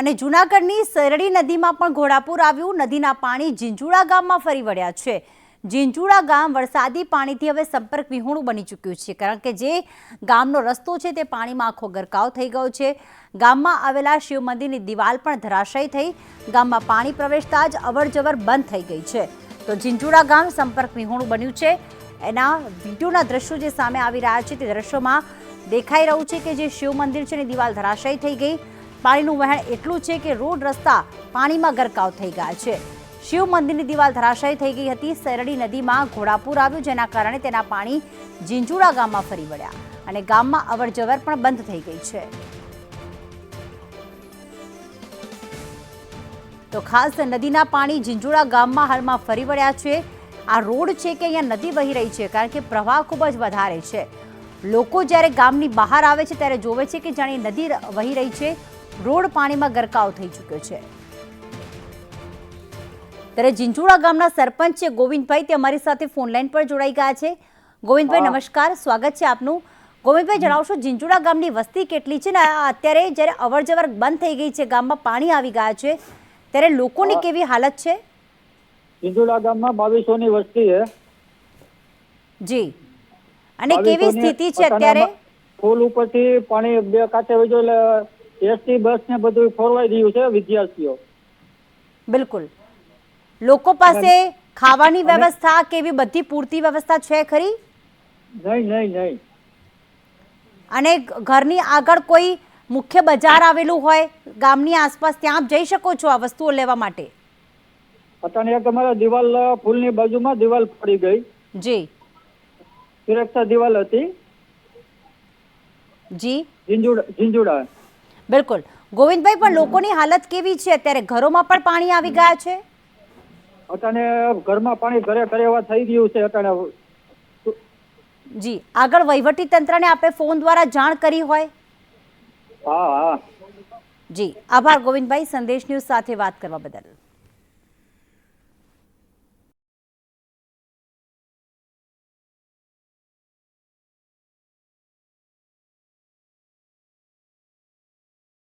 અને જૂનાગઢની સરડી નદીમાં પણ ઘોડાપુર આવ્યું. નદીના પાણી જીંજુડા ગામમાં ફરી વળ્યા છે. જીંજુડા ગામ વરસાદી પાણીથી હવે સંપર્ક વિહોણું બની ચૂક્યું છે, કારણ કે જે ગામનો રસ્તો છે તે પાણીમાં આખો ગરકાવ થઈ ગયો છે. ગામમાં આવેલા શિવ મંદિરની દિવાલ પણ ધરાશયી થઈ. ગામમાં પાણી પ્રવેશતા જ અવરજવર બંધ થઈ ગઈ છે. તો જીંજુડા ગામ સંપર્ક વિહોણું બન્યું છે. એના વિડીયોના દ્રશ્યો જે સામે આવી રહ્યા છે તે દ્રશ્યોમાં દેખાઈ રહ્યું છે કે જે શિવ મંદિર છે એની દિવાલ ધરાશયી થઈ ગઈ. પાણીનું વહેણ એટલું છે કે રોડ રસ્તા પાણીમાં ગરકાવ થઈ ગયા છે. શિવ મંદિરની દિવાલ ધરાશાયી થઈ ગઈ હતી. સરડી નદીમાં ઘોડાપૂર આવ્યું, જેના કારણે તેના પાણી જીંજુડા ગામમાં ફરી વળ્યા અને ગામમાં અવરજવર પણ બંધ થઈ ગઈ છે. તો ખાસ નદીના પાણી જીંજુડા ગામમાં હાલમાં ફરી વળ્યા છે. આ રોડ છે કે અહીંયા નદી વહી રહી છે, કારણ કે પ્રવાહ ખૂબ જ વધારે છે. લોકો જ્યારે ગામની બહાર આવે છે, ત્યારે જોવે છે કે જાણે નદી વહી રહી છે. રોડ પાણીમાં ગરકાવ થઈ ચૂક્યો છે. ત્યારે ઝીંઝુડા ગામના સરપંચ છે ગોવિંદભાઈ તે અમારી સાથે ફોનલાઈન પર જોડાઈ ગયા છે. ગોવિંદભાઈ નમસ્કાર સ્વાગત છે આપનું. ગોવિંદભાઈ જણાવશો જીંજુડા ગામની વસ્તી કેટલી છે ને? અત્યારે જ્યારે અવરજવર બંધ થઈ ગઈ છે ગામમાં પાણી આવી ગયા છે ત્યારે લોકોની કેવી હાલત છે? સિંધુડા ગામમાં બાવીસો ની વસ્તી છે. જી. અને કેવી સ્થિતિ છે અત્યારે? ફૂલ ઉપરથી પાણી બે કાંઠે વહી એટલે એસટી બસ ને બધું ફોરવાઈ રહ્યું છે વિદ્યાર્થીઓ. બિલકુલ. લોકો પાસે ખાવાની વ્યવસ્થા કે એવી બધી પૂરતી વ્યવસ્થા છે ખરી? નહીં નહીં નહીં. અને ઘરની આગળ કોઈ મુખ્ય બજાર આવેલું હોય ગામની આસપાસ ત્યાં જઈ શકો છો આ વસ્તુઓ લેવા માટે? અત્યારે એક અમારા દિવાલ ફૂલની બાજુમાં દિવાલ પડી ગઈ. જી. સુરક્ષા દિવાલ હતી. જી. ઝીંઝુડા ઝીંઝુડા. બિલકુલ. ગોવિંદભાઈ પણ લોકોની હાલત કેવી છે? અત્યારે ઘરોમાં પણ પાણી આવી ગયા છે? અટાણે ઘરમાં પાણી ઘરે ઘરે એવા થઈ ગયું છે અટાણે જી. આગળ વહીવટી તંત્રને આપણે ફોન દ્વારા જાણ કરી હોય? હા હા. જી. આભાર ગોવિંદભાઈ. સંદેશ ન્યૂઝ સાથે વાત કરવા બદલ.